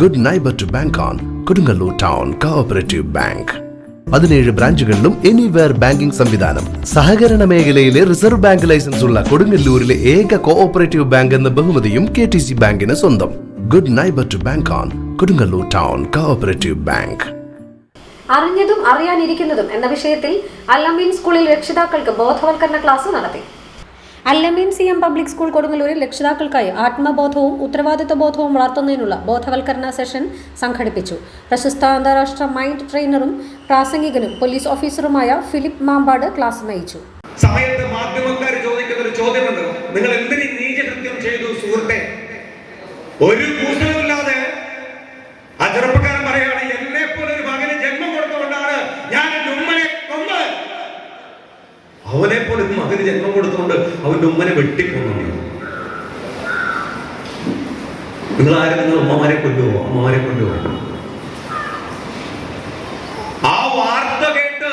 Good neighbour to bank on Kodungallur town cooperative bank പതിനേഴ് ബ്രാഞ്ചുകളിലും anywhere banking സംവിധാനം. സഹകരണ മേഖലയിലെ റിസർവ് ബാങ്ക് ലൈസൻസ് ഉള്ള കൊടുങ്ങല്ലൂരിലെ ഏക കോഓപ്പറേറ്റീവ് ബാങ്ക് എന്ന ബഹുമതിയും കെ ടി സി ബാങ്കിന് സ്വന്തം. Good neighbour to bank on Kodungallur town cooperative bank അറിഞ്ഞതും അറിയാനിരിക്കുന്നതും എന്ന വിഷയത്തിൽ അല്ലമീൻ സ്കൂളിൽ രക്ഷിതാക്കൾക്ക് ബോധവൽക്കരണ ക്ലാസ് നടത്തി. Allameen C M public school കൊടുങ്ങല്ലൂരിൽ രക്ഷിതാക്കൾക്കായി ആത്മബോധവും ഉത്തരവാദിത്വ ബോധവും വളർത്തുന്നതിനുള്ള ബോധവൽക്കരണ സെഷൻ സംഘടിപ്പിച്ചു. പ്രശസ്ത അന്താരാഷ്ട്ര മൈൻഡ് ട്രെയിനറും പ്രാസംഗികനും പോലീസ് ഓഫീസറുമായ ഫിലിപ്പ് മാമ്പാട് ക്ലാസ് നയിച്ചു. സമയത്ത് മാധ്യമക്കാർ ചോദിക്കുന്ന ഒരു ചോദ്യമുണ്ട്. നിങ്ങൾ എന്തിനു നീചകൃത്യം ചെയ്തു സുഹൃത്തെ? ഒരു കൂസലുമില്ലാതെ ആ ചെറുപ്പക്കാരൻ പറയാണ് എന്നെ പോലെ ഒരു മകന് ജന്മം കൊടുത്തുകൊണ്ടാണ് ഞാൻ എന്റെ ഉമ്മനെ കൊന്നത് അവനെ പോലെ മകന് ജന്മം കൊടുത്തുകൊണ്ട് അവന്റെ ഉമ്മനെ വെട്ടിക്കൊന്നു നിങ്ങൾ ആരും നിങ്ങൾ ഉമ്മമാരെ കൊല്ലുവോ? അമ്മമാരെ കൊല്ലുവോ? ആ വാർത്ത കേട്ട്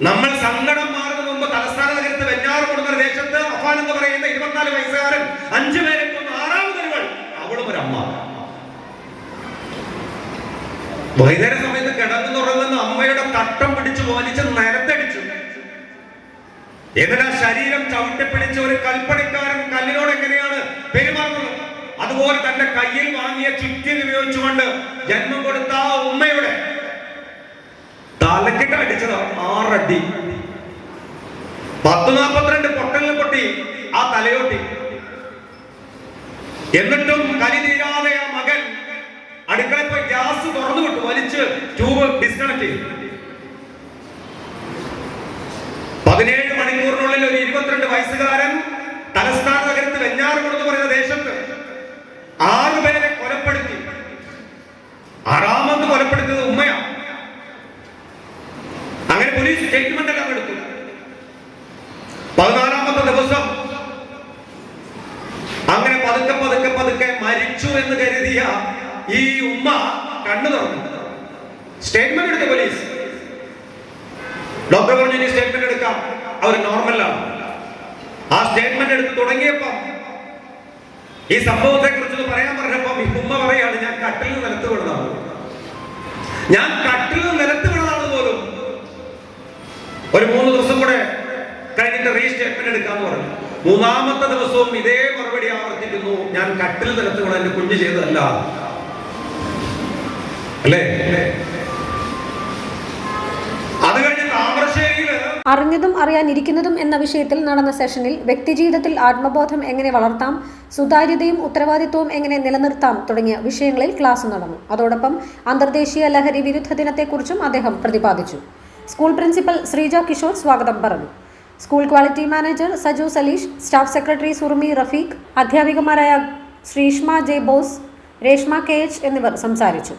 നമ്മൾ സങ്കടം മാറുന്ന മുമ്പ് തലസ്ഥാന നഗരത്ത് കൊടുക്കുന്ന ദേശത്ത് അഫാൻ എന്ന് പറയുന്ന ഇരുപത്തിനാല് വയസ്സുകാരൻ അഞ്ചു പേരെ കൊന്ന്. ആറാമതൊരുവൾ അവളും ഒരു അമ്മ. വൈകുന്നേര സമയത്ത് കിടന്നു തുടങ്ങുന്ന അമ്മയുടെ തട്ടം പിടിച്ച് വലിച്ച് നിലത്തടിച്ചു എന്നിട്ട് ശരീരം ചവിട്ടിപ്പിടിച്ച ഒരു കൽപ്പണിക്കാരൻ കല്ലിനോട് എങ്ങനെയാണ് പെരുമാറുന്നത്? അതുപോലെ തന്റെ കയ്യിൽ വാങ്ങിയ ചുറ്റി ഉപയോഗിച്ചുകൊണ്ട് ജന്മം കൊടുത്ത ആ ഉമ്മയുടെ തലക്കിട്ട് അടിച്ചത് ആറടി. പത്ത് നാൽപ്പത്തിരണ്ട് പൊട്ടലിൽ പൊട്ടി ആ തലയോട്ടി. എന്നിട്ടും കലി തീരാതെ ആ മകൻ അടുക്കളയിൽ ഗ്യാസ് തുറന്നു വിട്ടു വലിച്ച് ട്യൂബ് ഡിസ്കണക്ട് ചെയ്തു പതിനേഴ് മണിക്കൂറിനുള്ളിൽ ഒരു ഇരുപത്തിരണ്ട് വയസ്സുകാരൻ തലസ്ഥാന നഗരത്തിൽ വെഞ്ഞാറുകുളം എന്ന് പറയുന്ന ദേശത്ത് ആറുപേരെ കൊലപ്പെടുത്തി. ആറാമത് കൊലപ്പെടുത്തിയത് ഉമ്മയാണ് അങ്ങനെ പോലീസ് സ്റ്റേറ്റ്മെന്റ് എല്ലാം എടുത്തു. പതിനാലാമത്തെ ദിവസം അങ്ങനെ പതുക്കെ പതുക്കെ പതുക്കെ മരിച്ചു എന്ന് കരുതിയ ഈ ഉമ്മ കണ്ണു തുറന്നു. സ്റ്റേറ്റ്മെന്റ് എടുത്തു പോലീസ്. ഡോക്ടർ പറഞ്ഞു സ്റ്റേറ്റ്മെന്റ് എടുക്കാം. അവർ നോർമലാണ് ആ സ്റ്റേറ്റ്മെന്റ് എടുത്ത് തുടങ്ങിയപ്പം ഈ സംഭവത്തെ കുറിച്ച് പറയാൻ പറഞ്ഞപ്പം ഈ ഉമ്മ പറയാണ് ഞാൻ കട്ടിൽ നിലത്ത് വിടുന്നതാണ് ഞാൻ കട്ടിൽ നിലത്ത് വിടുന്നതാണ് പോലും. ഒരു മൂന്ന് ദിവസം കൂടെ കഴിഞ്ഞിട്ട് റീസ്റ്റേറ്റ്മെന്റ് എടുക്കാന്ന് പറഞ്ഞു. മൂന്നാമത്തെ ദിവസവും ഇതേ മറുപടി ആവർത്തിക്കുന്നു ഞാൻ കട്ടിൽ നിലത്ത് വീണ എന്റെ കുഞ്ഞ് ചെയ്തതല്ല. അല്ലേ? അറിഞ്ഞതും അറിയാനിരിക്കുന്നതും എന്ന വിഷയത്തിൽ നടന്ന സെഷനിൽ വ്യക്തിജീവിതത്തിൽ ആത്മബോധം എങ്ങനെ വളർത്താം സുതാര്യതയും ഉത്തരവാദിത്വവും എങ്ങനെ നിലനിർത്താം തുടങ്ങിയ വിഷയങ്ങളിൽ ക്ലാസ് നടന്നു. അതോടൊപ്പം അന്തർദേശീയ ലഹരി വിരുദ്ധ ദിനത്തെക്കുറിച്ചും അദ്ദേഹം പ്രതിപാദിച്ചു. സ്കൂൾ പ്രിൻസിപ്പൽ ശ്രീജ കിഷോർ സ്വാഗതം പറഞ്ഞു. School quality manager Saju Saleesh staff secretary Surumi Rafeeq അധ്യാപികമാരായ Sreeshma J Bose Reshma K H എന്നിവർ സംസാരിച്ചു.